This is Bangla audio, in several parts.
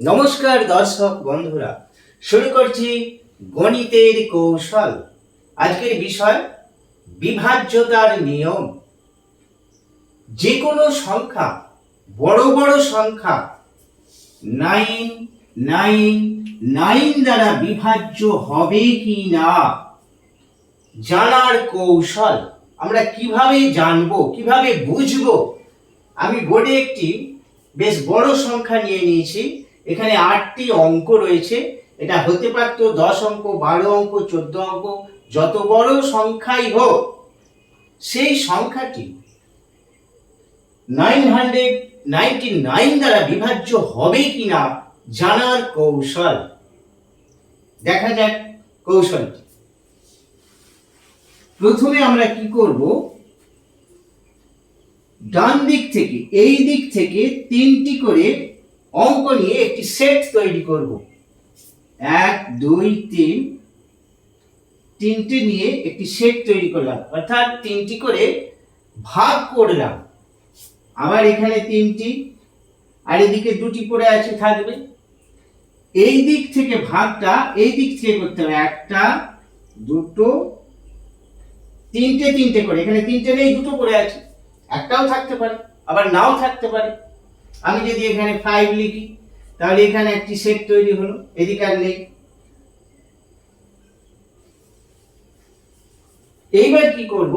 নমস্কার দর্শক বন্ধুরা, শুরু করছি গণিতের কৌশল। আজকের বিষয় বিভাজ্যতার নিয়ম। যে কোনো সংখ্যা, বড় বড় সংখ্যা নাইন নাইন নাইন দ্বারা বিভাজ্য হবে কি না জানার কৌশল। আমরা কীভাবে জানব, কীভাবে বুঝব? আমি বোর্ডে একটি বেশ বড় সংখ্যা নিয়ে নিয়েছি। এখানে আটটি অঙ্ক রয়েছে। এটা হতে পারতো দশ অঙ্ক, বারো অঙ্ক, চোদ্দ অঙ্ক, যত বড় সংখ্যাই হোক, সেই সংখ্যাটি নাইন হান্ড্রেড নাইনটি নাইন দ্বারা বিভাজ্য হবে কিনা জানার কৌশল। দেখা যাক কৌশলটি। প্রথমে আমরা কি করব? ডান দিক থেকে, এই দিক থেকে তিনটি করে অঙ্ক নিয়ে একটি সেট তৈরি করব। এক, দুই, তিন। তিনটি নিয়ে একটি সেট তৈরি করলাম। অর্থাৎ তিনটি করে ভাগ করলাম। আবার এখানে তিনটি, আর এদিকে দুটি পড়ে আছে থাকবে। এই দিক থেকে ভাগটা, এই দিক থেকে করতে হবে। একটা, দুটো, তিনটে তিনটে করে। এখানে তিনটে নেই, দুটো পড়ে আছে। একটাও থাকতে পারে, আবার নাও থাকতে পারে। আমি যদি এখানে ফাইভ লিখি, তাহলে এখানে একটি সেট তৈরি হলো, এদিকে আর নেই। এইবার কি করব?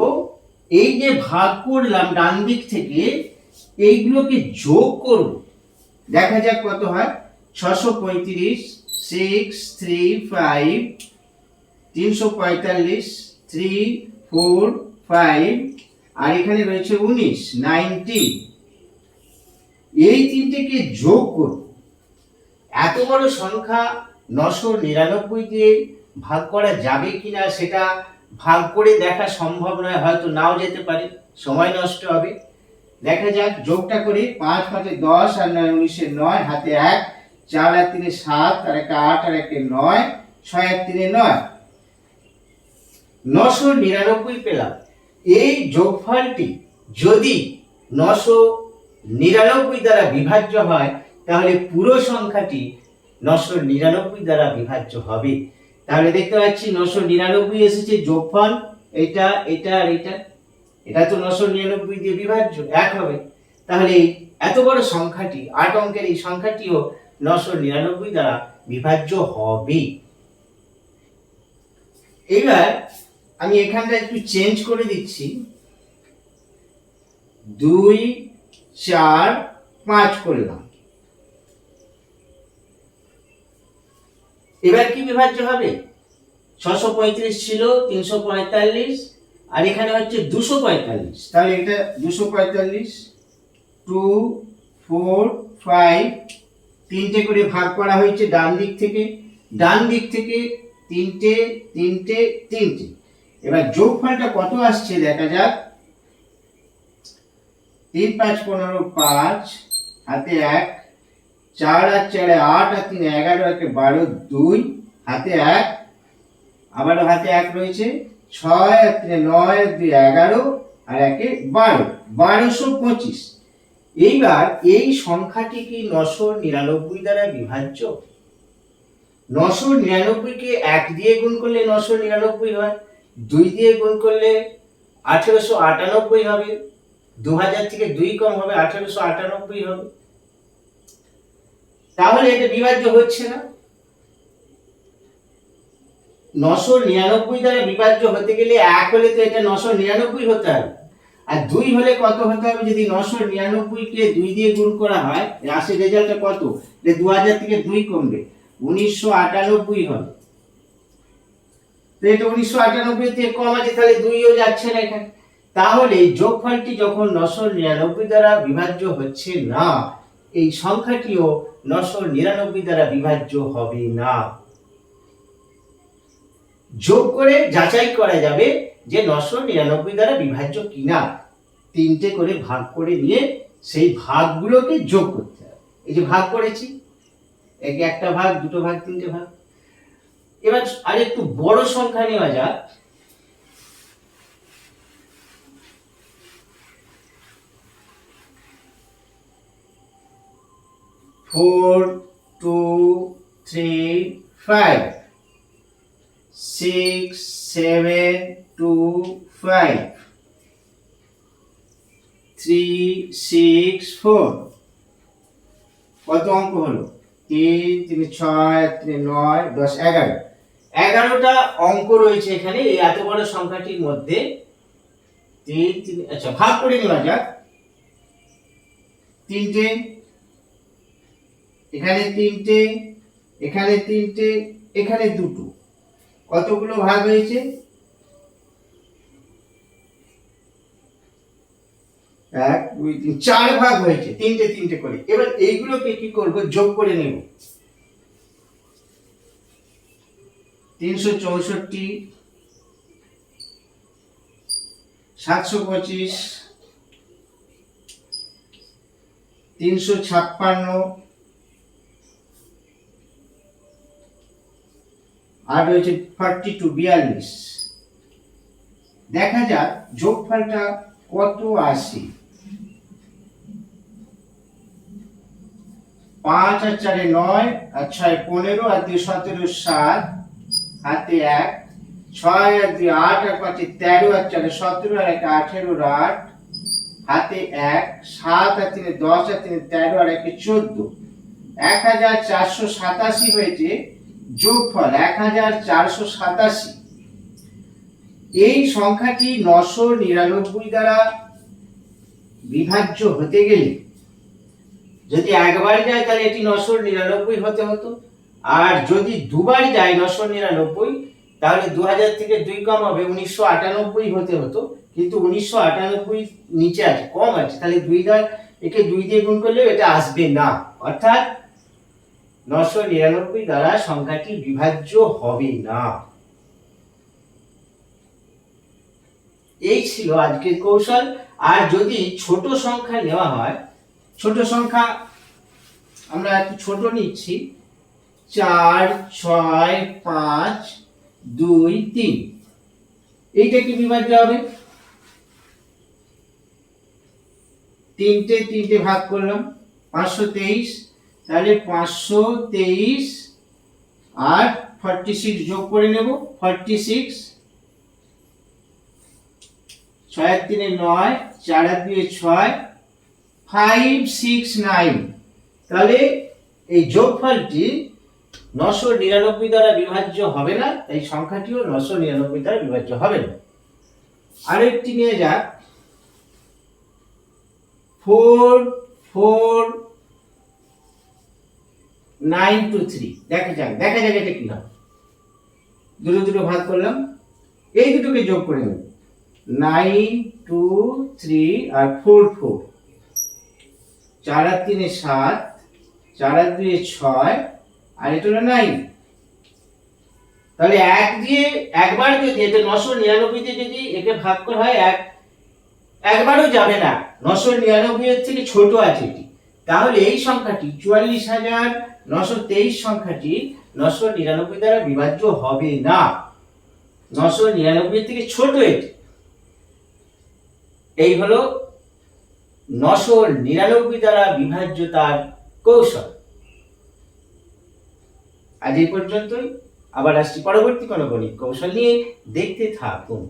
এই যে ভাগ করলাম ডান দিক থেকে, এইগুলোকে যোগ করব। দেখা যাক কত হয়। ছশো পঁয়ত্রিশ সিক্স থ্রি ফাইভ তিনশো পঁয়তাল্লিশ থ্রি ফোর ফাইভ আর এখানে রয়েছে উনিশ নাইনটিন এই তিনটেকে যোগ করব এত বড় সংখ্যা নশো নিরানব্বই দিয়ে ভাগ করা যাবে কিনা সেটা ভাগ করে দেখা সম্ভব নয়, হয়তো নাও যেতে পারে। সময় নষ্ট হবে। দেখা যাক, যোগটা করে। পাঁচ পাঁচে দশ, আর নয় উনিশে নয়, হাতে এক, চার আর তিনে সাত, আর একে আট, আর একে নয়, ছয় আর তিনে নয়। নশো নিরানব্বই পেলাম। এই যোগফলটি যদি নশো নিরানব্বই দ্বারা বিভাজ্য হয়, তাহলে পুরো সংখ্যাটি নশো নিরানব্বই দ্বারা বিভাজ্য হবে। তাহলে দেখতে পাচ্ছি নশো নিরানব্বই এসেছে যোগফল, এটা এটা আর এটা। এটা তো নশো নিরানব্বই দিয়ে বিভাজ্য, এক হবে। তাহলে এত বড় সংখ্যাটি, আট অঙ্কের এই সংখ্যাটিও নশো নিরানব্বই দ্বারা বিভাজ্য হবে। এবার আমি এখানটা একটু চেঞ্জ করে দিচ্ছি। দুই চার, পাঁচ করলাম। এবার কি বিভাজ্য হবে? ছশো পঁয়ত্রিশ ছিল, তিনশো পঁয়তাল্লিশ, আর এখানে হচ্ছে দুশো পঁয়তাল্লিশ। তাহলে এটা দুশো পঁয়তাল্লিশ, টু, ফোর, ফাইভ, তিনটে করে ভাগ করা হয়েছে ডান দিক থেকে। ডান দিক থেকে তিনটে তিনটে তিনটে। এবার যোগফলটা কত আসছে দেখা যাক। তিন পাঁচ পনেরো, পাঁচ, হাতে এক, চার আর চারে আট আর তিন এগারো, একে বারো, দুই, হাতে এক, আবারও হাতে এক রয়েছে, ছয় আর তিনে নয় আর দুই এগারো আর একে বারো, বারোশো পঁচিশ। এইবার এই সংখ্যাটি কি নশো নিরানব্বই দ্বারা বিভাজ্য? নশো নিরানব্বইকে এক দিয়ে গুণ করলে নশো নিরানব্বই হয়, দুই দিয়ে গুণ করলে আঠেরোশো আটানব্বই হবে। দু হাজার থেকে দুই কম হবে, আঠেরোশো আটানব্বই হবে। তাহলে এটা বিভাজ্য হচ্ছে না। নশো নিরানব্বই দ্বারা বিভাজ্য হতে গেলে এক হলে তো এটা নশো নিরানব্বই হতে হবে। আর দুই হলে কত হতে হবে? যদি নশো নিরানব্বই কে দুই দিয়ে গুণ করা হয়, রাশির রেজাল্টটা কত? দু হাজার থেকে দুই কমবে। উনিশশো আটানব্বই হবে। তো এটা উনিশশো আটানব্বই থেকে কম আছে, তাহলে দুইও যাচ্ছে না এখানে। তাহলে যোগফলটি যখন নশো নিরানব্বই দ্বারা বিভাজ্য হচ্ছে না, এই সংখ্যাটিও নশো নিরানব্বই দ্বারা বিভাজ্য হবে না। যোগ করে যাচাই করা যাবে যে নশো নিরানব্বই দ্বারা বিভাজ্য কিনা। তিনটে করে ভাগ করে নিয়ে সেই ভাগগুলোকে যোগ করতে হবে। এই যে ভাগ করেছি, একে একটা ভাগ, দুটো ভাগ, তিনটে ভাগ। এবার আর একটু বড় সংখ্যা নেওয়া যাক। Four, two, three, five, six, seven, two, five, three, six, four. কত অঙ্ক হলো? তিন তিন, ছয়, তিন, নয়, দশ, এগারো। এগারোটা অঙ্ক রয়েছে এখানে, এই এত বড় সংখ্যাটির মধ্যে তিন তিন আচ্ছা ভাগ করে নেওয়া যাক। তিনটে এখানে তিনটে এখানে তিনটে, এখানে দুটো। কতগুলো ভাগ হয়েছে? এক, দুই, তিন, চার ভাগ হয়েছে, তিনটে তিনটে করে। এবার এইগুলোকে কি করব? যোগ করে নেব। তিনশো চৌষট্টি, সাতশো পঁচিশ, তিনশো ছাপ্পান্ন আর রয়েছে ফর্টি টু বিয়াল্লিশ। দেখা যাক যোগফলটা কত আসে। পাঁচ আর চারে নয়, আর ছয় পনেরো, আর দুই সতেরো, সাত। হাতে এক। ছয় আর দুই আট, আর পাঁচে তেরো, আর চারে সতেরো, আর এক আঠেরো আট। হাতে এক। সাত আর তিনে দশ, আর তিনে তেরো, আর একে চোদ্দ। এক হাজার চারশো সাতাশি হয়েছে। যোগফল এক হাজার চারশো সাতাশি। এই সংখ্যাটি নশো নিরানব্বই দ্বারা বিভাজ্য হতে গেলে, যদি একবার যায় তাহলে এটি নশো নিরানব্বই হতে হতো। আর যদি দুবার যায় নশো নিরানব্বই, তাহলে দু হাজার থেকে দুই কম হবে, উনিশশো আটানব্বই হতে হতো। কিন্তু উনিশশো আটানব্বই নিচে আছে, কম আছে, তাহলে দুই দ্বার একে দুই দিয়ে গুণ করলেও এটা আসবে না। অর্থাৎ নশো নিরানব্বই দ্বারা সংখ্যাটি বিভাজ্য হবে না। এই ছিল আজকের কৌশল। আর যদি ছোট সংখ্যা নেওয়া হয়, ছোট সংখ্যা আমরা একটু ছোট নিচ্ছি। চার, ছয়, পাঁচ, দুই, তিন। এইটা কি বিভাজ্য হবে? তিনটে তিনটে ভাগ করলাম, পাঁচশো তেইশ। তাহলে পাঁচশো তেইশ আর ফর্টি সিক্স যোগ করে নেব ফর্টি সিক্স ছয় তিনে নয়, চার আর দুয়ে ছয় ফাইভ সিক্স নাইন তাহলে এই যোগফলটি নশো নিরানব্বই দ্বারা বিভাজ্য হবে না, তাই সংখ্যাটিও নশো নিরানব্বই দ্বারা বিভাজ্য হবে না। আরেকটি নিয়ে যাক। Four four nine two three. দেখা যাক দেখা যাক এটা কি হবে দুটো দুটো ভাগ করলাম। এই দুটোকে যোগ করে নেব নাইন টু থ্রি আর ফোর ফোর। চার আর তিনে সাত, চার আর দুয়ে ছয়, আর এটা হলো নাইন। তাহলে এক দিয়ে একবার যদি এটা নশো নিরানব্বই দিয়ে যদি একে ভাগ করা হয়, এক একবারও যাবে না। নশো নিরানব্বই থেকে ছোট আছে এটি। তাহলে এই সংখ্যাটি চুয়াল্লিশ হাজার নশো তেইশ সংখ্যাটি নশো নিরানব্বই দ্বারা বিভাজ্য হবে না। নশো নিরানব্বই থেকে ছোট এটি। এই হলো নশো নিরানব্বই দ্বারা বিভাজ্যতার কৌশল। আজ এই পর্যন্তই। আবার আসছি পরবর্তী কোনো গণিত কৌশল নিয়ে। দেখতে থাকুন।